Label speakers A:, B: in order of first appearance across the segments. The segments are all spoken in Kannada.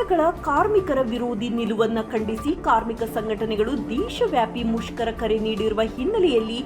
A: ಸರ್ಕಾರಗಳ ಕಾರ್ಮಿಕರ ವಿರೋಧಿ ನಿಲುವನ್ನ ಖಂಡಿಸಿ ಕಾರ್ಮಿಕ ಸಂಘಟನೆಗಳು ದೇಶವ್ಯಾಪಿ ಮುಷ್ಕರ ಕರೆ ನೀಡಿರುವ ಹಿನ್ನೆಲೆಯಲ್ಲಿ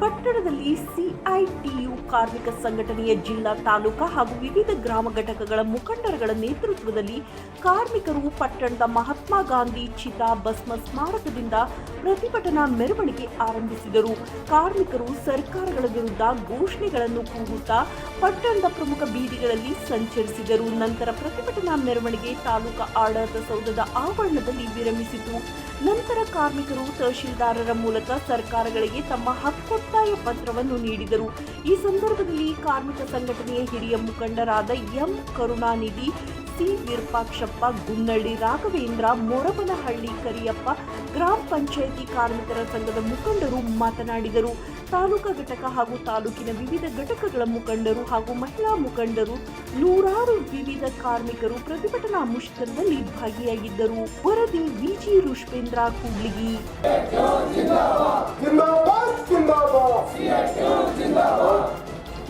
A: ಪಟ್ಟಣದಲ್ಲಿ ಸಿಐಟಿಯು ಕಾರ್ಮಿಕ ಸಂಘಟನೆಯ ಜಿಲ್ಲಾ ತಾಲೂಕಾ ಹಾಗೂ ವಿವಿಧ ಗ್ರಾಮ ಘಟಕಗಳ ಮುಖಂಡರುಗಳ ನೇತೃತ್ವದಲ್ಲಿ ಕಾರ್ಮಿಕರು ಪಟ್ಟಣದ ಮಹಾತ್ಮ ಗಾಂಧಿ ಚಿತಾ ಭಸ್ಮ ಸ್ಮಾರಕದಿಂದ ಪ್ರತಿಭಟನಾ ಮೆರವಣಿಗೆ ಆರಂಭಿಸಿದರು. ಕಾರ್ಮಿಕರು ಸರ್ಕಾರಗಳ ವಿರುದ್ಧ ಘೋಷಣೆಗಳನ್ನು ಕೂಗುತ್ತಾ ಪಟ್ಟಣದ ಪ್ರಮುಖ ಬೀದಿಗಳಲ್ಲಿ ಸಂಚರಿಸಿದರು. ನಂತರ ಪ್ರತಿಭಟನಾ ಮೆರವಣಿಗೆ ತಾಲೂಕು ಆಡಳಿತ ಸೌಧದ ಆವರಣದಲ್ಲಿ ವಿರಮಿಸಿತು. ನಂತರ ಕಾರ್ಮಿಕರು ತಹಶೀಲ್ದಾರರ ಮೂಲಕ ಸರ್ಕಾರಗಳಿಗೆ ತಮ್ಮ ಹಕ್ಕೊತ್ತಾಯ ಪತ್ರವನ್ನು ನೀಡಿದರು. ಈ ಸಂದರ್ಭದಲ್ಲಿ ಕಾರ್ಮಿಕ ಸಂಘಟನೆಯ ಹಿರಿಯ ಮುಖಂಡರಾದ ಎಂ. ಕರುಣಾನಿಧಿ ಸಿ ವಿರೂಪಾಕ್ಷಪ್ಪ ಗುನ್ನಳ್ಳಿ ರಾಘವೇಂದ್ರ, ಮೊರಬನಹಳ್ಳಿ ಕರಿಯಪ್ಪ, ಗ್ರಾಮ ಪಂಚಾಯಿತಿ ಕಾರ್ಮಿಕರ ಸಂಘದ ಮುಖಂಡರು ಮಾತನಾಡಿದರು. ತಾಲೂಕಾ ಘಟಕ ಹಾಗೂ ತಾಲೂಕಿನ ವಿವಿಧ ಘಟಕಗಳ ಮುಖಂಡರು ಹಾಗೂ ಮಹಿಳಾ ಮುಖಂಡರು, ನೂರಾರು ವಿವಿಧ ಕಾರ್ಮಿಕರು ಪ್ರತಿಭಟನಾ ಮುಷ್ಕರದಲ್ಲಿ ಭಾಗಿಯಾಗಿದ್ದರು. ವರದಿ ವಿಜಿ ರುಷ್ಪೇಂದ್ರ ಕೂಡ್ಲಿಗಿ.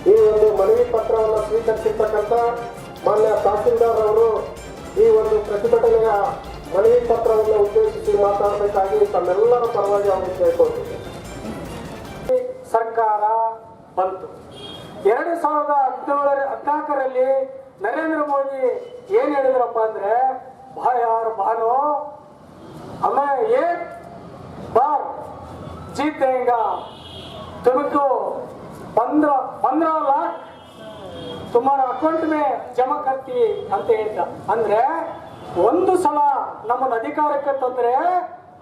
B: ಈ ಒಂದು ಮನವಿ ಪತ್ರವನ್ನು ಸ್ವೀಕರಿಸಿರ್ತಕ್ಕಂಥ ಮಾನ್ಯ ತಹಸೀಲ್ದಾರ್ ಅವರು ಈ ಒಂದು ಪ್ರತಿಭಟನೆಯ ಮನವಿ ಪತ್ರವನ್ನು ಉದ್ದೇಶಿಸಿ ಮಾತಾಡಬೇಕಾಗಿ ತಮ್ಮೆಲ್ಲರ ಪರವಾಗಿ ಅವರು ಕೇಳ್ಕೊಳ್ತೀನಿ ಸರ್ಕಾರ ಬಂತು ಎರಡು ಸಾವಿರದ ಹದಿನೇಳರ ಹದಿನಾಲ್ಕರಲ್ಲಿ ನರೇಂದ್ರ ಮೋದಿ ಏನ್ ಹೇಳಿದ್ರಪ್ಪ ಅಂದ್ರೆ ಭಾಯಾರ್ ಭಾನು हमें एक बार जीत देगा तुमको पंद्रह पंद्रह लाख ತುಮಾರ ಅಕೌಂಟ್ ಮೇ ಜಮಾ ಕರ್ತಿ ಅಂತ ಹೇಳ್ದ ಅಂದ್ರೆ ಒಂದು ಸಲ ನಮ್ಮನ್ನ ಅಧಿಕಾರಕ್ಕೆ ತಂದ್ರೆ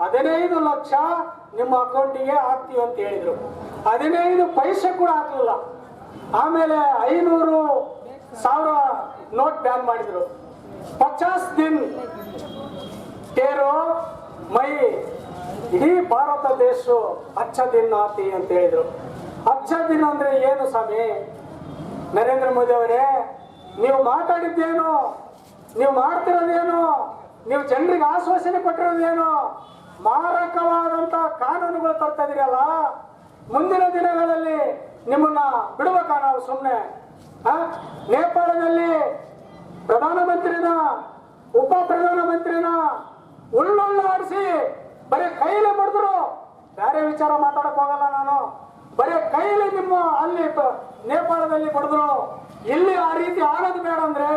B: ಹದಿನೈದು ಲಕ್ಷ ನಿಮ್ಮ ಅಕೌಂಟಿಗೆ ಹಾಕ್ತೀವಿ ಅಂತ ಹೇಳಿದ್ರು ಹದಿನೈದು ಪೈಸೆ ಕೂಡ ಹಾಕಲಿಲ್ಲ ಆಮೇಲೆ ಐನೂರು ಸಾವಿರ ನೋಟ್ ಬ್ಯಾನ್ ಮಾಡಿದ್ರು ಪಚಾಸ್ ದಿನ ತೇರು ಮೈ ಇಡೀ ಭಾರತ ದೇಶ ಅಚ್ಚ ದಿನ ಆತಿ ಅಂತ ಹೇಳಿದ್ರು ಅಚ್ಚ ದಿನ ಅಂದ್ರೆ ಏನು ಸ್ವಾಮಿ ನರೇಂದ್ರ ಮೋದಿ ಅವರೇ, ನೀವು ಮಾತಾಡಿದ್ದೇನು? ನೀವು ಮಾಡ್ತಿರೋದೇನು? ನೀವು ಜನರಿಗೆ ಆಶ್ವಾಸನೆ ಕೊಟ್ಟಿರೋದೇನು? ಮಾರಕವಾದಂತ ಕಾನೂನುಗಳು ತರ್ತಾ ಮುಂದಿನ ದಿನಗಳಲ್ಲಿ ನಿಮ್ಮನ್ನ ಬಿಡಬೇಕ ನಾವು ಸುಮ್ಮನೆ ನೇಪಾಳದಲ್ಲಿ ಪ್ರಧಾನಮಂತ್ರಿನ ಉಪ ಪ್ರಧಾನಮಂತ್ರಿನ ಉಳ್ಳುಳ್ಳಾಡಿಸಿ ಬರೀ ಕೈಲೇ ಬಡಿದ್ರು. ಬೇರೆ ವಿಚಾರ ಮಾತಾಡಕ್ ಹೋಗಲ್ಲ ನಾನು ಬರೀ ಕೈಲಿ ನಿಮ್ಮ ಅಲ್ಲಿ ಪ- ನೇಪಾಳದಲ್ಲಿ ಪಡೆದ್ರು. ಇಲ್ಲಿ ಆ ರೀತಿ ಆಗೋದು ಬೇಡ ಅಂದ್ರೆ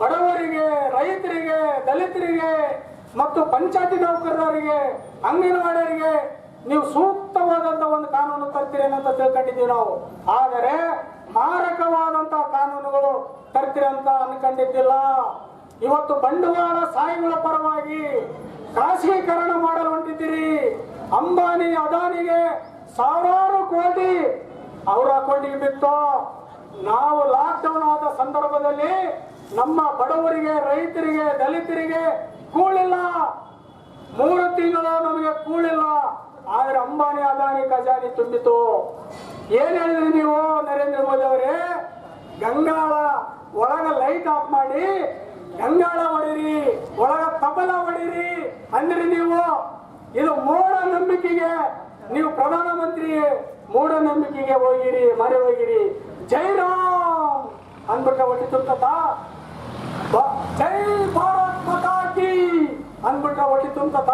B: ಬಡವರಿಗೆ, ರೈತರಿಗೆ, ದಲಿತರಿಗೆ ಮತ್ತು ಪಂಚಾಯತಿ ನೌಕರರಿಗೆ ಅಂಗನವಾಡಿಯರಿಗೆ ನೀವು ಸೂಕ್ತವಾದಂತ ಒಂದು ಕಾನೂನು ತರ್ತೀರಿ ಅಂತ ತಿಳ್ಕೊಂಡಿದ್ದೀವಿ ನಾವು. ಆದರೆ ಮಾರಕವಾದಂತ ಕಾನೂನುಗಳು ತರ್ತೀರಿ ಅಂತ ಅನ್ಕೊಂಡಿದ್ದಿಲ್ಲ. ಇವತ್ತು ಬಂಡವಾಳ ಸಾಯಿಗಳ ಪರವಾಗಿ ಖಾಸಗೀಕರಣ ಮಾಡಲು ಹೊಂಟಿದ್ದೀರಿ. ಅಂಬಾನಿ, ಅದಾನಿಗೆ ಸಾವಿರಾರು ಕೋಟಿ ಅವರ ಅಕೌಂಟಿಗೆ ಬಿತ್ತು? ನಾವು ಲಾಕ್ಡೌನ್ ಆದ ಸಂದರ್ಭದಲ್ಲಿ ನಮ್ಮ ಬಡವರಿಗೆ, ರೈತರಿಗೆ, ದಲಿತರಿಗೆ ಕೂಳಿಲ್ಲ. ಮೂರು ತಿಂಗಳು ನಮಗೆ ಕೂಳಿಲ್ಲ. ಆದ್ರೆ ಅಂಬಾನಿ, ಅದಾನಿ, ಖಜಾನಿ ತುಂಬಿತು. ಏನ್ ಹೇಳಿದ್ರಿ ನೀವು, ನರೇಂದ್ರ ಮೋದಿ ಅವರೇ? ಗಂಗಾಳ ಒಳಗ ಲೈಟ್ ಆಫ್ ಮಾಡಿ, ಗಂಗಾಳ ಹೊಡಿರಿ ಒಳಗ ತಬಲ ಹೊಡಿರಿ ಅಂದ್ರಿ ನೀವು. ಇದು ಮೂಢ ನಂಬಿಕೆಗೆ ನೀವು ಪ್ರಧಾನಮಂತ್ರಿ ಮೂಢ ನಂಬಿಕೆಗೆ ಹೋಗಿರಿ, ಮರೆ ಹೋಗಿರಿ. ಜೈ ರಾಮ್ ಒಟ್ಟಿ ಹೊಟ್ಟಿ ತುಂಬತಾ ಬ- ಜೈ ಭಾರತ್ ಮಾತಾ ಅನ್ಬಿಟ್ಟ ಒಟ್ಟಿ ತುಂಬತ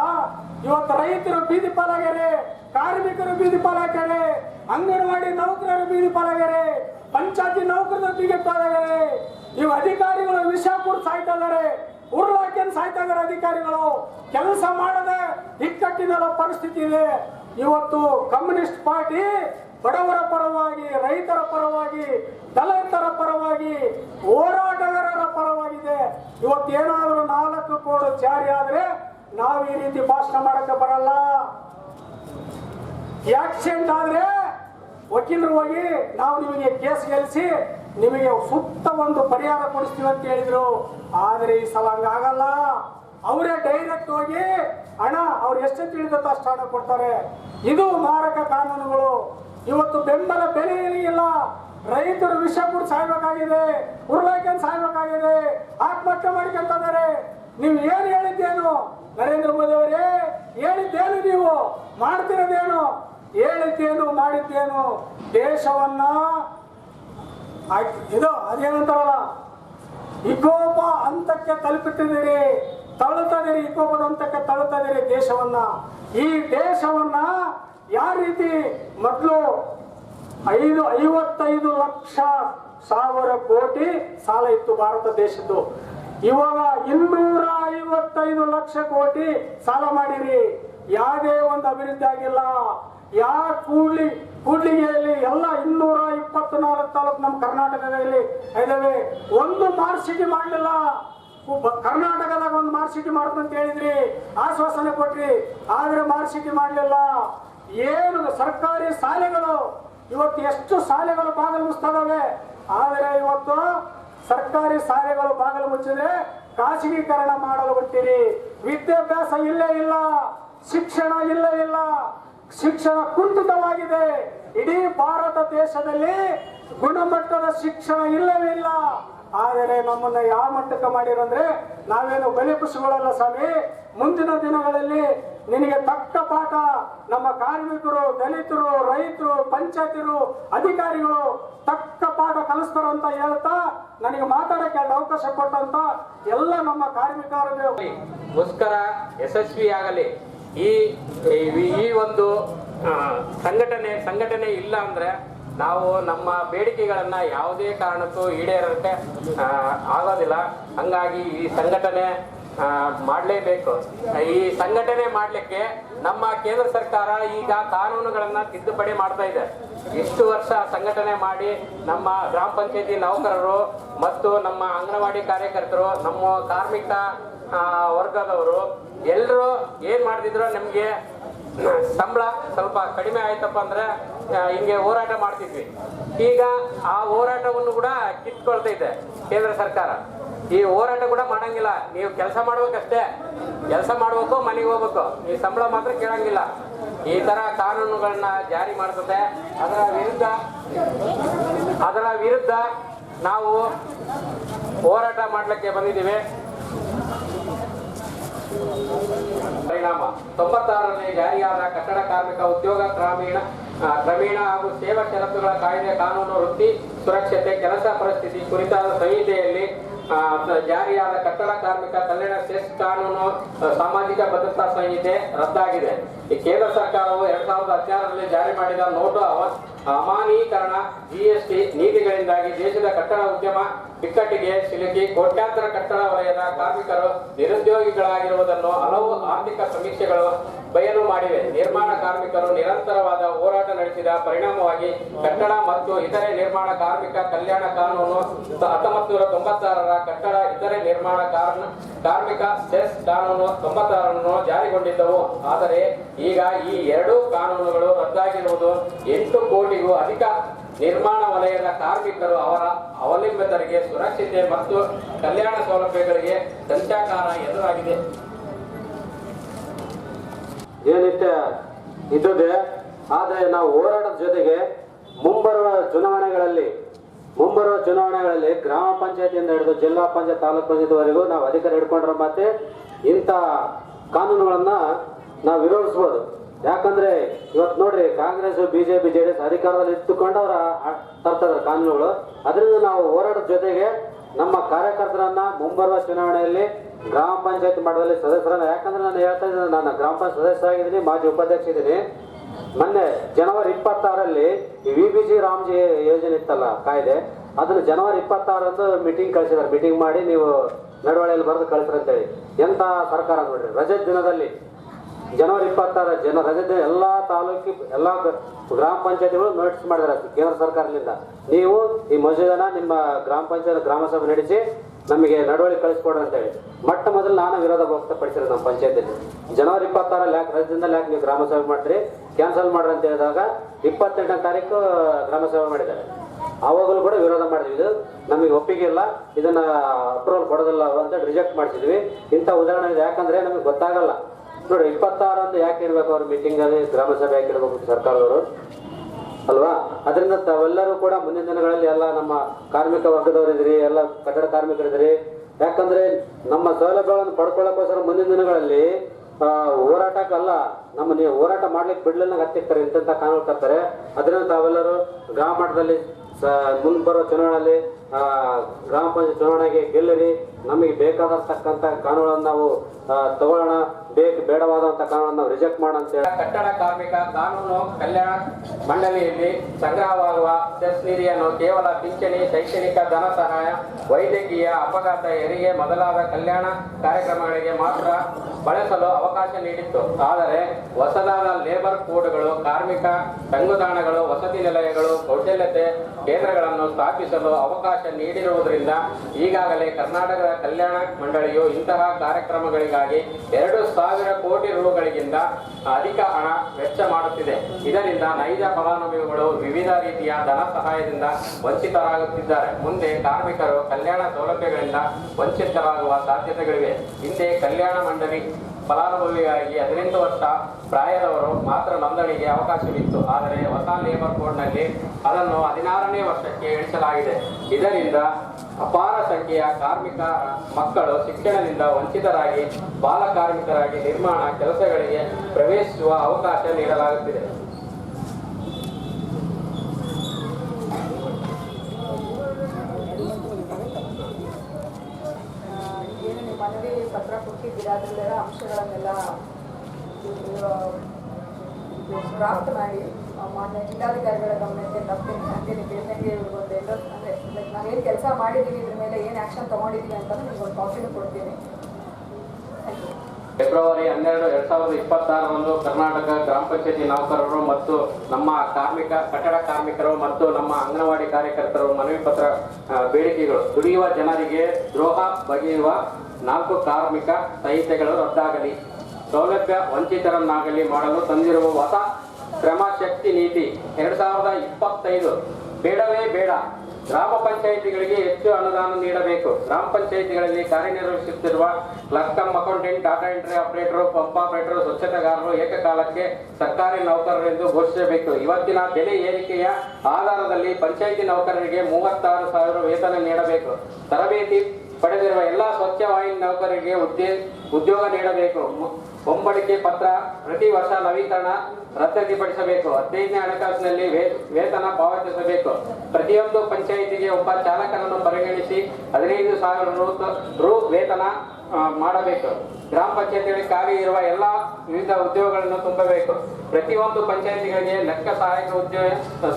B: ಇವತ್ತು ರೈತರು ಬೀದಿ ಪಾಲಾಗ್ಯಾರೆ, ಕಾರ್ಮಿಕರು ಬೀದಿ ಪಾಲಾಗ್ಯಾರೆ, ಅಂಗನವಾಡಿ ನೌಕರರು ಬೀದಿ ಪಾಲಾಗ್ಯಾರೆ, ಪಂಚಾಯತಿ ನೌಕರರು ಬೀದಿ ಪಾಲಾಗ್ಯಾರೆ. ಇವು ಅಧಿಕಾರಿಗಳು ವಿಷ ಕುಡ್ ಸಾಯ್ತಾ ಇದಾರೆ ಅಧಿಕಾರಿಗಳು. ಕೆಲಸ ಮಾಡದೆ ಇಕ್ಕಟ್ಟಿನ ಪರಿಸ್ಥಿತಿ ಇದೆ. ಇವತ್ತು ಕಮ್ಯುನಿಸ್ಟ್ ಪಾರ್ಟಿ ಬಡವರ ಪರವಾಗಿ, ರೈತರ ಪರವಾಗಿ, ದಲಿತರ ಪರವಾಗಿ, ಹೋರಾಟಗಾರರ ಪರವಾಗಿದೆ. ಇವತ್ತು ಏನಾದರೂ ನಾಲ್ಕು ಕೋಡು ಜಾರಿ ಆದರೆ ನಾವು ಈ ರೀತಿ ಭಾಷಣ ಮಾಡಕ್ಕೆ ಬರಲ್ಲ. ಆಕ್ಸಿಡೆಂಟ್ ಆದ್ರೆ ವಕೀಲರು ಹೋಗಿ ನಾವು ನಿಮಗೆ ಕೇಸ್ ಗೆಲ್ಲಿಸಿ ನಿಮಗೆ ಸುತ್ತ ಒಂದು ಪರಿಹಾರ ಕೊಡಿಸ್ತೀವಿ ಅಂತ ಹೇಳಿದ್ರು. ಆದರೆ ಈ ಸಲ ಹಂಗಾಗಲ್ಲ ಅವರೇ ಡೈರೆಕ್ಟ್ ಹೋಗಿ ಹಣ ಅವ್ರು ಎಷ್ಟು ತಿಳಿದತ್ತ ಅಷ್ಟು ಹಣ ಕೊಡ್ತಾರೆ. ಇದು ಮಾರಕ ಕಾನೂನುಗಳು. ಇವತ್ತು ಬೆಂಬಲ ಬೆಲೆ ಇಲ್ಲ ರೈತರು ವಿಷ ಕೂಡ ಸಾಯ್ಬೇಕಾಗಿದೆ. ಉರುಳಾಯ್ಕೊಂಡು ಸಾಯ್ಬೇಕಾಗಿದೆ. ಆತ್ಮಹತ್ಯೆ ಮಾಡ್ಕೊಂತಿದ್ದಾರೆ ನೀವು ಏನು ಹೇಳಿದ್ದೇನು? ನರೇಂದ್ರ ಮೋದಿ ಅವರೇ, ಹೇಳಿದ್ದೇನು ನೀವು? ಮಾಡ್ತಿರೋದೇನು? ಹೇಳಿದ್ದೇನು, ಮಾಡಿದ್ದೇನು? ದೇಶವನ್ನ ಇದು, ಅದೇನಂತಾರಲ್ಲ? ವಿಕೋಪ ಹಂತಕ್ಕೆ ತಲುಪುತ್ತಿದ್ದೀರಿ ತಳ್ಳುತ್ತಿದ್ದೀರಿ ವಿಕೋಪದ ಹಂತಕ್ಕೆ ತಳ್ಳುತ್ತಿದ್ದೀರಿ ದೇಶವನ್ನ. ಈ ದೇಶವನ್ನ ಯಾವ ರೀತಿ ಮೊದಲು ಐದು, ಐವತ್ತೈದು ಲಕ್ಷ ಸಾವಿರ ಕೋಟಿ ಸಾಲ ಇತ್ತು ಭಾರತ ದೇಶದ್ದು. ಇವಾಗ ಇನ್ನೂರ ಐವತ್ತೈದು ಲಕ್ಷ ಕೋಟಿ ಸಾಲ ಮಾಡಿರಿ. ಯಾವುದೇ ಒಂದು ಅಭಿವೃದ್ಧಿ ಆಗಿಲ್ಲ. ಯಾ ಕೂಡ್ಲಿ, ಕೂಡ್ಲಿಗೆಯಲ್ಲಿ ಎಲ್ಲ ಇನ್ನೂರ ಇಪ್ಪತ್ನಾಲ್ಕು ತಾಲೂಕು ನಮ್ಮ ಕರ್ನಾಟಕದಲ್ಲಿ ಇದಾವೆ. ಒಂದು ಮಾರ್ಸಿಟಿ ಮಾಡಲಿಲ್ಲ. ಕರ್ನಾಟಕದಾಗ ಒಂದು ಮಾರ್ಕ್ ಸಿಟಿ ಅಂತ ಹೇಳಿದ್ರಿ, ಆಶ್ವಾಸನೆ ಕೊಟ್ರಿ. ಆದ್ರೆ ಸಿಟಿ ಮಾಡಲಿಲ್ಲ. ಏನು ಸರ್ಕಾರಿ ಶಾಲೆಗಳು, ಇವತ್ತು ಎಷ್ಟು ಶಾಲೆಗಳು ಬಾಗಿಲು ಮುಚ್ತದವೆ ಆದರೆ ಇವತ್ತು ಸರ್ಕಾರಿ ಶಾಲೆಗಳು ಬಾಗಿಲು ಮುಚ್ಚಿದ್ರೆ ಖಾಸಗೀಕರಣ ಮಾಡಲು ಬಿಟ್ಟಿರಿ. ವಿದ್ಯಾಭ್ಯಾಸ ಇಲ್ಲೇ ಇಲ್ಲ, ಶಿಕ್ಷಣ ಇಲ್ಲೇ ಇಲ್ಲ. ಶಿಕ್ಷಣ ಕುಂಠಿತವಾಗಿದೆ. ಇಡೀ ಭಾರತ ದೇಶದಲ್ಲಿ ಗುಣಮಟ್ಟದ ಶಿಕ್ಷಣ ಇಲ್ಲವೇ ಇಲ್ಲ. ಆದರೆ ನಮ್ಮನ್ನ ಯಾವ ಮಟ್ಟಕ್ಕೆ ಮಾಡಿರಂದ್ರೆ ನಾವೇನು ಬಲಿ ಪಶುಗಳಲ್ಲ ಸ್ವಾಮಿ? ಮುಂದಿನ ದಿನಗಳಲ್ಲಿ ನಿನಗೆ ತಕ್ಕ ಪಾಠ ನಮ್ಮ ಕಾರ್ಮಿಕರು, ದಲಿತರು, ರೈತರು, ಪಂಚಾಯತಿರು, ಅಧಿಕಾರಿಗಳು ತಕ್ಕ ಪಾಠ ಕಲಿಸ್ತಾರ ಅಂತ ಹೇಳ್ತಾ ನನಗೆ ಮಾತಾಡಕ್ಕೆ ಅವಕಾಶ ಕೊಟ್ಟಂತ ಎಲ್ಲ ನಮ್ಮ
C: ಯಶಸ್ವಿ ಯಶಸ್ವಿಯಾಗಲಿ. ಈ ಈ- ಒಂದು ಸಂಘಟನೆ ಸಂಘಟನೆ ಇಲ್ಲ ಅಂದ್ರೆ ನಾವು ನಮ್ಮ ಬೇಡಿಕೆಗಳನ್ನು ಯಾವುದೇ ಕಾರಣಕ್ಕೂ ಈಡೇರಕ್ಕೆ ಆಗೋದಿಲ್ಲ. ಹಂಗಾಗಿ ಈ ಸಂಘಟನೆ ಮಾಡಲೇಬೇಕು. ಈ ಸಂಘಟನೆ ಮಾಡಲಿಕ್ಕೆ ನಮ್ಮ ಕೇಂದ್ರ ಸರ್ಕಾರ ಈಗ ಕಾನೂನುಗಳನ್ನು ತಿದ್ದುಪಡಿ ಮಾಡ್ತಾ ಇದೆ. ಇಷ್ಟು ವರ್ಷ ಸಂಘಟನೆ ಮಾಡಿ ನಮ್ಮ ಗ್ರಾಮ ಪಂಚಾಯತಿ ನೌಕರರು ಮತ್ತು ನಮ್ಮ ಅಂಗನವಾಡಿ ಕಾರ್ಯಕರ್ತರು, ನಮ್ಮ ಕಾರ್ಮಿಕ ವರ್ಗದವರು ಎಲ್ಲರೂ ಏನು ಮಾಡ್ತಿದ್ರು ನಮ್ಗೆ ಸಂಬಳ ಸ್ವಲ್ಪ ಕಡಿಮೆ ಆಯ್ತಪ್ಪ ಅಂದ್ರೆ ಹಿಂಗೆ ಹೋರಾಟ ಮಾಡ್ತಿದ್ವಿ. ಈಗ ಆ ಹೋರಾಟವನ್ನು ಕೂಡ ಕಿತ್ಕೊಳ್ತೈತೆ ಕೇಂದ್ರ ಸರ್ಕಾರ. ಈ ಹೋರಾಟ ಕೂಡ ಮಾಡಂಗಿಲ್ಲ. ನೀವು ಕೆಲಸ ಮಾಡ್ಬೇಕಷ್ಟೇ. ಕೆಲಸ ಮಾಡ್ಬೇಕು, ಮನೆಗೆ ಹೋಗ್ಬೇಕು. ಈ ಸಂಬಳ ಮಾತ್ರ ಕೇಳಂಗಿಲ್ಲ. ಈ ತರ ಕಾನೂನುಗಳನ್ನ ಜಾರಿ ಮಾಡ್ತದೆ. ಅದರ ವಿರುದ್ಧ ಅದರ ವಿರುದ್ಧ ನಾವು ಹೋರಾಟ ಮಾಡ್ಲಿಕ್ಕೆ ಬಂದಿದ್ದೀವಿ. ಪರಿಣಾಮ. ತೊಂಬತ್ತಾರನೇ ಜಾರಿಯಾದ ಕಟ್ಟಡ ಕಾರ್ಮಿಕ ಉದ್ಯೋಗ ಗ್ರಾಮೀಣ ಕ್ರಮೀಣ ಕ್ರಮೇಣ ಹಾಗೂ ಸೇವಾ ಷರತ್ತುಗಳ ಕಾಯ್ದೆ ಕಾನೂನು ವೃತ್ತಿ, ಸುರಕ್ಷತೆ, ಕೆಲಸ ಪರಿಸ್ಥಿತಿ ಕುರಿತಾದ ಸಂಹಿತೆಯಲ್ಲಿ ಜಾರಿಯಾದ ಕಟ್ಟಡ ಕಾರ್ಮಿಕ ಕಲ್ಯಾಣ ಶ್ರೇಷ್ಠ ಕಾನೂನು ಸಾಮಾಜಿಕ ಭದ್ರತಾ ಸಂಹಿತೆ ರದ್ದಾಗಿದೆ. ಈ ಕೇಂದ್ರ ಸರ್ಕಾರವು ಎರಡ್ ಸಾವಿರದ ಹದಿನಾರರಲ್ಲಿ ಜಾರಿ ಮಾಡಿದ ನೋಟು ಅಮಾನೀಕರಣ ಜಿಎಸ್ಟಿ ನೀತಿಗಳಿಂದಾಗಿ ದೇಶದ ಕಟ್ಟಡ ಉದ್ಯಮ ಬಿಕ್ಕಟ್ಟಿಗೆ ಸಿಲುಕಿ ಕೋಟ್ಯಾಂತರ ಕಟ್ಟಡ ವಲಯದ ಕಾರ್ಮಿಕರು ನಿರುದ್ಯೋಗಿಗಳಾಗಿರುವುದನ್ನು ಹಲವು ಆರ್ಥಿಕ ಸಮೀಕ್ಷೆಗಳು ಬಯಲು ಮಾಡಿವೆ. ನಿರ್ಮಾಣ ಕಾರ್ಮಿಕರು ನಿರಂತರವಾದ ಹೋರಾಟ ನಡೆಸಿದ ಪರಿಣಾಮವಾಗಿ ಕಟ್ಟಡ ಮತ್ತು ಇತರೆ ನಿರ್ಮಾಣ ಕಾರ್ಮಿಕ ಕಲ್ಯಾಣ ಕಾನೂನು ಹತ್ತೊಂಬತ್ತು ನೂರ ತೊಂಬತ್ತಾರರ ಕಟ್ಟಡ ಇತರೆ ನಿರ್ಮಾಣ ಕಾರಣ- ಕಾರ್ಮಿಕ ಸೆಸ್ ಕಾನೂನು ತೊಂಬತ್ತಾರನ್ನು ಜಾರಿಗೊಂಡಿದ್ದವು. ಆದರೆ ಈಗ ಈ ಎರಡೂ ಕಾನೂನುಗಳು ರದ್ದಾಗಿರುವುದು ಎಂಟು ಕೋಟಿಗೂ ಅಧಿಕ ನಿರ್ಮಾಣ ವಲಯದ ಕಾರ್ಮಿಕರು ಅವರ ಅವಲಂಬಿತರಿಗೆ ಸುರಕ್ಷತೆ ಮತ್ತು ಕಲ್ಯಾಣ ಸೌಲಭ್ಯಗಳಿಗೆ ಸಂಚಾಕಾರ ಎದುರಾಗಿದೆ.
D: ಏನಿತ್ಯ ಇದ್ದದೆ? ಆದರೆ ನಾವು ಹೋರಾಟದ ಜೊತೆಗೆ ಮುಂಬರುವ ಚುನಾವಣೆಗಳಲ್ಲಿ ಮುಂಬರುವ ಚುನಾವಣೆಗಳಲ್ಲಿ ಗ್ರಾಮ ಪಂಚಾಯತಿಯಿಂದ ಹಿಡಿದು ಜಿಲ್ಲಾ ಪಂಚಾಯತ್ ತಾಲೂಕು ಪಂಚಾಯತ್ವರೆಗೂ ನಾವು ಅಧಿಕಾರ ಹಿಡ್ಕೊಂಡ್ರೆ ಮತ್ತೆ ಇಂಥ ಕಾನೂನುಗಳನ್ನ ನಾವು ವಿರೋಧಿಸ್ಬೋದು. ಯಾಕಂದ್ರೆ ಇವತ್ತು ನೋಡ್ರಿ Congress, BJP J D S ಅಧಿಕಾರದಲ್ಲಿ ಇತ್ತುಕೊಂಡು ಅವರ ತರ್ತಾರೆ ಕಾನೂನುಗಳು. ಅದರಿಂದ ನಾವು ಹೋರಾಟದ ಜೊತೆಗೆ ನಮ್ಮ ಕಾರ್ಯಕರ್ತರನ್ನ ಮುಂಬರುವ ಚುನಾವಣೆಯಲ್ಲಿ ಗ್ರಾಮ ಪಂಚಾಯತ್ ಮಟ್ಟದಲ್ಲಿ ಸದಸ್ಯರನ್ನ. ಯಾಕಂದ್ರೆ ನಾನು ಹೇಳ್ತಾ ಇದ್ದೀನಿ ನಾನು ಗ್ರಾಮ ಪಂಚಾಯತ್ ಸದಸ್ಯ ಆಗಿದ್ದೀನಿ, ಮಾಜಿ ಉಪಾಧ್ಯಕ್ಷ ಇದ್ದೀನಿ. ಮೊನ್ನೆ ಜನವರಿ ಇಪ್ಪತ್ತಾರಲ್ಲಿ ಈ ವಿ ಬಿ ಜಿ ರಾಮ್ಜಿ ಯೋಜನೆ ಇತ್ತಲ್ಲ ಕಾಯ್ದೆ, ಅದನ್ನು ಜನವರಿ ಇಪ್ಪತ್ತಾರಂದು ಮೀಟಿಂಗ್ ಕಳಿಸಿದಾರೆ. ಮೀಟಿಂಗ್ ಮಾಡಿ ನೀವು ನಡವಳಿಯಲ್ಲಿ ಬರೆದು ಕಳಿಸ್ರಿ ಅಂತೇಳಿ. ಎಂತ ಸರ್ಕಾರ ನೋಡ್ರಿ? ರಜೆ ದಿನದಲ್ಲಿ ಜನವರಿ ಇಪ್ಪತ್ತಾರ ಜನ ರಜೆ ಎಲ್ಲ ತಾಲೂಕಿ, ಎಲ್ಲ ಗ್ರಾಮ ಪಂಚಾಯತಿಗಳು ನೋಟಿಸ್ ಮಾಡಿದ್ದಾರೆ ಕೇಂದ್ರ ಸರ್ಕಾರದಿಂದ. ನೀವು ಈ ಮಸೂದನ ನಿಮ್ಮ ಗ್ರಾಮ ಪಂಚಾಯತ್, ಗ್ರಾಮ ಸಭೆ ನಡೆಸಿ ನಮಗೆ ನಡವಳಿ ಕಳಿಸ್ಕೊಡ್ರಿ ಅಂತೇಳಿ. ಮೊಟ್ಟ ಮೊದಲು ನಾನು ವಿರೋಧ ವ್ಯಕ್ತಪಡಿಸಿರೋದು ನಮ್ಮ ಪಂಚಾಯತಿಯಲ್ಲಿ ಜನವರಿ ಇಪ್ಪತ್ತಾರಲ್ಲಿ ಲ್ಯಾಕ್ ರಜದಿಂದ ಲ್ಯಾಕ್ ನೀವು ಗ್ರಾಮ ಸಭೆ ಮಾಡ್ರಿ ಕ್ಯಾನ್ಸಲ್ ಮಾಡ್ರಿ ಅಂತ ಹೇಳಿದಾಗ ಇಪ್ಪತ್ತೆಂಟನೇ ತಾರೀಕು ಗ್ರಾಮ ಸಭೆ ಮಾಡಿದ್ದಾರೆ. ಆವಾಗಲೂ ಕೂಡ ವಿರೋಧ ಮಾಡಿದ್ವಿ. ಇದು ನಮಗೆ ಒಪ್ಪಿಗೆ ಇಲ್ಲ. ಇದನ್ನ ಅಪ್ರೂವಲ್ ಕೊಡೋದಿಲ್ಲ ಅಂತ ರಿಜೆಕ್ಟ್ ಮಾಡಿಸಿದ್ವಿ. ಇಂಥ ಉದಾಹರಣೆ ಇದೆ. ಯಾಕಂದ್ರೆ ನಮಗೆ ಗೊತ್ತಾಗಲ್ಲ. ನೋಡಿ ಇಪ್ಪತ್ತಾರಂದು ಯಾಕೆ ಇರ್ಬೇಕು ಅವ್ರ ಮೀಟಿಂಗ್ ಅಲ್ಲಿ? ಗ್ರಾಮ ಸಭೆ ಯಾಕೆ ಸರ್ಕಾರದವರು? ಅಲ್ವಾ? ಅದರಿಂದ ತಾವೆಲ್ಲರೂ ಕೂಡ ಮುಂದಿನ ದಿನಗಳಲ್ಲಿ ಎಲ್ಲ ನಮ್ಮ ಕಾರ್ಮಿಕ ವರ್ಗದವರು ಇದ್ರಿ, ಎಲ್ಲ ಕಟ್ಟಡ ಕಾರ್ಮಿಕರಿದ್ರಿ ಯಾಕಂದ್ರೆ ನಮ್ಮ ಸೌಲಭ್ಯಗಳನ್ನು ಪಡ್ಕೊಳ್ಳೋಕ್ಕೋಸ್ಕರ ಮುಂದಿನ ದಿನಗಳಲ್ಲಿ ಹೋರಾಟಕ್ಕಲ್ಲ, ನಮ್ಮ ನೀವು ಹೋರಾಟ ಮಾಡ್ಲಿಕ್ಕೆ ಬಿಡ್ಲಿಲ್ಲ ಹತ್ತಿರ್ತಾರೆ ಇಂಥ ಕಾನೂನು ತರ್ತಾರೆ. ಅದರಿಂದ ತಾವೆಲ್ಲರೂ ಗ್ರಾಮ ಮಟ್ಟದಲ್ಲಿ ಮುಂದೆ ಬರೋ ಚುನಾವಣೆಯಲ್ಲಿ ಗ್ರಾಮ ಪಂಚಾಯತ್ ಚುನಾವಣೆಗೆ ಗೆಲ್ಲರಿ. ನಮಗೆ ಬೇಕಾದಂತಕ್ಕಂಥ ಕಾನೂನುಗಳನ್ನು ನಾವು ತಗೊಳ್ಳೋಣ. ಬೇಕು ಬೇಡವಾದಂಥ ಕಾನೂನನ್ನು ರಿಜೆಕ್ಟ್ ಮಾಡಂತೆ
C: ಕಟ್ಟಡ ಕಾರ್ಮಿಕ ಕಾನೂನು ಕಲ್ಯಾಣ ಮಂಡಳಿಯಲ್ಲಿ ಸಂಗ್ರಹವಾಗುವ ಸೆಸ್ ನಿಧಿಯನ್ನು ಕೇವಲ ಪಿಂಚಣಿ, ಶೈಕ್ಷಣಿಕ ಧನ ಸಹಾಯ, ವೈದ್ಯಕೀಯ ಅಪಘಾತ ಹೆರಿಗೆ ಮೊದಲಾದ ಕಲ್ಯಾಣ ಕಾರ್ಯಕ್ರಮಗಳಿಗೆ ಮಾತ್ರ ಬಳಸಲು ಅವಕಾಶ ನೀಡಿತ್ತು. ಆದರೆ ಹೊಸದಾದ ಲೇಬರ್ ಕೋಡ್ಗಳು ಕಾರ್ಮಿಕ ತಂಗುದಾಣಗಳು, ವಸತಿ ನಿಲಯಗಳು, ಕೌಶಲ್ಯತೆ ಕೇಂದ್ರಗಳನ್ನು ಸ್ಥಾಪಿಸಲು ಅವಕಾಶ ನೀಡಿರುವುದರಿಂದ ಈಗಾಗಲೇ ಕರ್ನಾಟಕದ ಕಲ್ಯಾಣ ಮಂಡಳಿಯು ಇಂತಹ ಕಾರ್ಯಕ್ರಮಗಳಿಗಾಗಿ ಎರಡು ಸಾವಿರ ಕೋಟಿ ರುಗಳಿಗಿಂತ ಅಧಿಕ ಹಣ ವೆಚ್ಚ ಮಾಡುತ್ತಿದೆ. ಇದರಿಂದ ನೈಜ ಫಲಾನುಭವಿಗಳು ವಿವಿಧ ರೀತಿಯ ಧನ ಸಹಾಯದಿಂದ ವಂಚಿತರಾಗುತ್ತಿದ್ದಾರೆ. ಮುಂದೆ ಕಾರ್ಮಿಕರು ಕಲ್ಯಾಣ ಸೌಲಭ್ಯಗಳಿಂದ ವಂಚಿತರಾಗುವ ಸಾಧ್ಯತೆಗಳಿವೆ. ಹಿಂದೆ ಕಲ್ಯಾಣ ಮಂಡಳಿ ಫಲಾನುಭವಿಯಾಗಿ ಹದಿನೆಂಟು ವರ್ಷ ಪ್ರಾಯದವರು ಮಾತ್ರ ನೋಂದಣಿಗೆ ಅವಕಾಶವಿತ್ತು. ಆದರೆ ಹೊಸ ಲೇಬರ್ ಕೋಡ್ನಲ್ಲಿ ಅದನ್ನು ಹದಿನಾರನೇ ವರ್ಷಕ್ಕೆ ಇಳಿಸಲಾಗಿದೆ. ಇದರಿಂದ ಅಪಾರ ಸಂಖ್ಯೆಯ ಕಾರ್ಮಿಕ ಮಕ್ಕಳು ಶಿಕ್ಷಣದಿಂದ ವಂಚಿತರಾಗಿ ಬಾಲ ಕಾರ್ಮಿಕರಾಗಿ ನಿರ್ಮಾಣ ಕೆಲಸಗಳಿಗೆ ಪ್ರವೇಶಿಸುವ ಅವಕಾಶ ನೀಡಲಾಗುತ್ತಿದೆ
E: ಏನು ನೀವು ಮನವಿ ಪತ್ರ ಕೊಟ್ಟಿದ್ದೀರಾ ಅದರಲ್ಲೆಲ್ಲ ಅಂಶಗಳನ್ನೆಲ್ಲ ಡ್ರಾಫ್ಟ್ ಮಾಡಿ ಮಾನ್ಯ ಜಿಲ್ಲಾಧಿಕಾರಿಗಳ ಗಮನಕ್ಕೆ ಹಾಗೆ ನೀವು ಬೇರೆಗೆ ಒಂದು ಎಲ್ಲ ಅಂದರೆ ಲೈಕ್ ನಾವೇನು ಕೆಲಸ ಮಾಡಿದ್ದೀವಿ ಇದ್ರ ಮೇಲೆ ಏನು ಆ್ಯಕ್ಷನ್ ತೊಗೊಂಡಿದ್ದೀವಿ ಅಂತ ನಿಮ್ಗೆ ಒಂದು ಕಾಪಿನೂ ಕೊಡ್ತೀನಿ.
C: ಫೆಬ್ರವರಿ ಹನ್ನೆರಡು ಎರಡ್ ಸಾವಿರದ ಇಪ್ಪತ್ತಾರರಂದು ಕರ್ನಾಟಕ ಗ್ರಾಮ ಪಂಚಾಯತಿ ನೌಕರರು ಮತ್ತು ನಮ್ಮ ಕಾರ್ಮಿಕ, ಕಟ್ಟಡ ಕಾರ್ಮಿಕರು ಮತ್ತು ನಮ್ಮ ಅಂಗನವಾಡಿ ಕಾರ್ಯಕರ್ತರು ಮನವಿ ಪತ್ರ ಬೇಡಿಕೆಗಳು. ದುಡಿಯುವ ಜನರಿಗೆ ದ್ರೋಹ ಬಗೆಯುವ ನಾಲ್ಕು ಕಾರ್ಮಿಕ ಸಂಹಿತೆಗಳು ರದ್ದಾಗಲಿ. ಸೌಲಭ್ಯ ವಂಚಿತರನ್ನಾಗಲಿ ಮಾಡಲು ತಂದಿರುವ ಹೊಸ ಕ್ರಮಶಕ್ತಿ ನೀತಿ. ಎರಡ್ ಸಾವಿರದ ಇಪ್ಪತ್ತೈದು. ಬೇಡವೇ ಬೇಡ. ಗ್ರಾಮ ಪಂಚಾಯಿತಿಗಳಿಗೆ ಹೆಚ್ಚು ಅನುದಾನ ನೀಡಬೇಕು. ಗ್ರಾಮ ಪಂಚಾಯಿತಿಗಳಲ್ಲಿ ಕಾರ್ಯನಿರ್ವಹಿಸುತ್ತಿರುವ Lakkam accountant, data entry operator, pump operator, ಸ್ವಚ್ಛತೆಗಾರರು ಏಕಕಾಲಕ್ಕೆ ಸರ್ಕಾರಿ ನೌಕರರೆಂದು ಘೋಷಿಸಬೇಕು. ಇವತ್ತಿನ ಬೆಲೆ ಏರಿಕೆಯ ಆಧಾರದಲ್ಲಿ ಪಂಚಾಯಿತಿ ನೌಕರರಿಗೆ ಮೂವತ್ತಾರು ಸಾವಿರ ವೇತನ ನೀಡಬೇಕು. ತರಬೇತಿ ಪಡೆದಿರುವ ಎಲ್ಲ ಸ್ವಚ್ಛ ವಾಹಿನಿ ನೌಕರರಿಗೆ ಉದ್ಯೋಗ ನೀಡಬೇಕು. ಒಂಬಡಿಕೆ ಪತ್ರ ಪ್ರತಿ ವರ್ಷ ನವೀಕರಣ ರದ್ದತಿಪಡಿಸಬೇಕು ಹದಿನೈದನೇ ಹಣಕಾಸಿನಲ್ಲಿ ವೇತನ ಪಾವತಿಸಬೇಕು. ಪ್ರತಿಯೊಂದು ಪಂಚಾಯಿತಿಗೆ ಒಬ್ಬ ಚಾಲಕನನ್ನು ಪರಿಗಣಿಸಿ ಹದಿನೈದು ಸಾವಿರ ರು ವೇತನ ಮಾಡಬೇಕು. ಗ್ರಾಮ ಪಂಚಾಯತಿಗಳಿಗೆ ಖಾಲಿ ಇರುವ ಎಲ್ಲ ವಿವಿಧ ಉದ್ಯೋಗಗಳನ್ನು ತುಂಬಬೇಕು. ಪ್ರತಿಯೊಂದು ಪಂಚಾಯತಿಗಳಿಗೆ ಲೆಕ್ಕ ಸಹಾಯಕ ಉದ್ಯೋಗ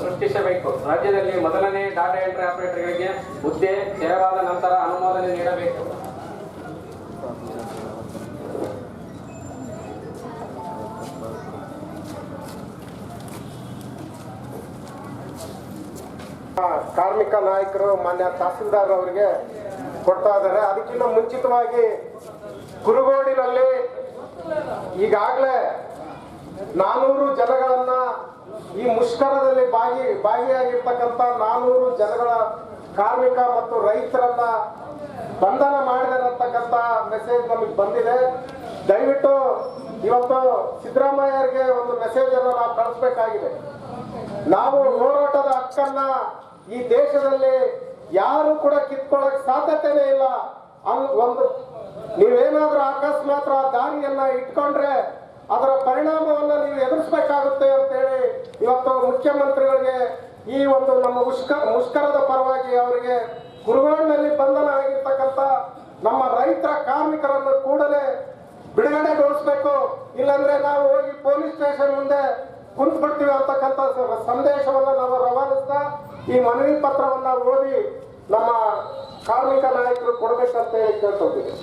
C: ಸೃಷ್ಟಿಸಬೇಕು. ರಾಜ್ಯದಲ್ಲಿ ಮೊದಲನೇ ಡಾಟಾ ಎಂಟ್ರಿ ಆಪರೇಟರ್ಗಳಿಗೆ ಹುದ್ದೆ, ತೆರವಾದ ನಂತರ ಅನುಮೋದನೆ ನೀಡಬೇಕು.
F: ಕಾರ್ಮಿಕ ನಾಯಕರು, ಮಾನ್ಯ ತಹಸೀಲ್ದಾರ್ ಅವರಿಗೆ ಕೊಡ್ತಾ ಇದ್ದಾರೆ. ಅದಕ್ಕಿಂತ ಮುಂಚಿತವಾಗಿ ಕುರುಗೋಡಿನಲ್ಲಿ ಈಗಾಗಲೇ ನಾನೂರು ಜನಗಳನ್ನ ಈ ಮುಷ್ಕರದಲ್ಲಿ ಭಾಗಿ ಭಾಗಿಯಾಗಿರ್ತಕ್ಕಂಥ ನಾನೂರು ಜನಗಳ ಕಾರ್ಮಿಕ ಮತ್ತು ರೈತರನ್ನ ಬಂಧನ ಮಾಡಿದರಂತಕ್ಕಂಥ ಮೆಸೇಜ್ ನಮಗೆ ಬಂದಿದೆ. ದಯವಿಟ್ಟು ಇವತ್ತು ಸಿದ್ದರಾಮಯ್ಯರಿಗೆ ಒಂದು ಮೆಸೇಜ್ ಅನ್ನು ನಾವು ಕಳಿಸ್ಬೇಕಾಗಿದೆ. ನಾವು ಹೋರಾಟದ ಹಕ್ಕನ್ನ ಈ ದೇಶದಲ್ಲಿ ಯಾರು ಕೂಡ ಕಿತ್ಕೊಳ್ಳಕ್ ಸಾಧ್ಯತೆನೇ ಇಲ್ಲ ಒಂದು ನೀವೇನಾದ್ರೂ ಅಕಸ್ಮಾತ್ ಆ ದಾರಿಯನ್ನ ಇಟ್ಕೊಂಡ್ರೆ ಅದರ ಪರಿಣಾಮವನ್ನ ನೀವು ಎದುರಿಸಬೇಕಾಗುತ್ತೆ ಅಂತೇಳಿ ಇವತ್ತು ಮುಖ್ಯಮಂತ್ರಿಗಳಿಗೆ ಈ ಒಂದು ನಮ್ಮ ಮುಷ್ಕ, ಮುಷ್ಕರದ ಪರವಾಗಿ ಅವರಿಗೆ ಗುರುಗಳಲ್ಲಿ ಬಂಧನ ಆಗಿರ್ತಕ್ಕಂಥ ನಮ್ಮ ರೈತರ ಕಾರ್ಮಿಕರನ್ನು ಕೂಡಲೇ ಬಿಡುಗಡೆಗೊಳಿಸ್ಬೇಕು. ಇಲ್ಲಾಂದ್ರೆ ನಾವು ಹೋಗಿ ಪೊಲೀಸ್ ಸ್ಟೇಷನ್ ಮುಂದೆ ಕುಂತ್ ಬಿಡ್ತೀವಿ ಅಂತಕ್ಕಂಥ ಸಂದೇಶವನ್ನ ನಾವು ರವಾನಿಸ್ತಾ ಈ ಮನವಿ ಪತ್ರವನ್ನ ಓದಿ ನಮ್ಮ ಕಾರ್ಮಿಕ ನಾಯಕರು ಕೊಡ್ಬೇಕಂತ ಹೇಳಿ ಕೇಳ್ಕೊತೀವಿ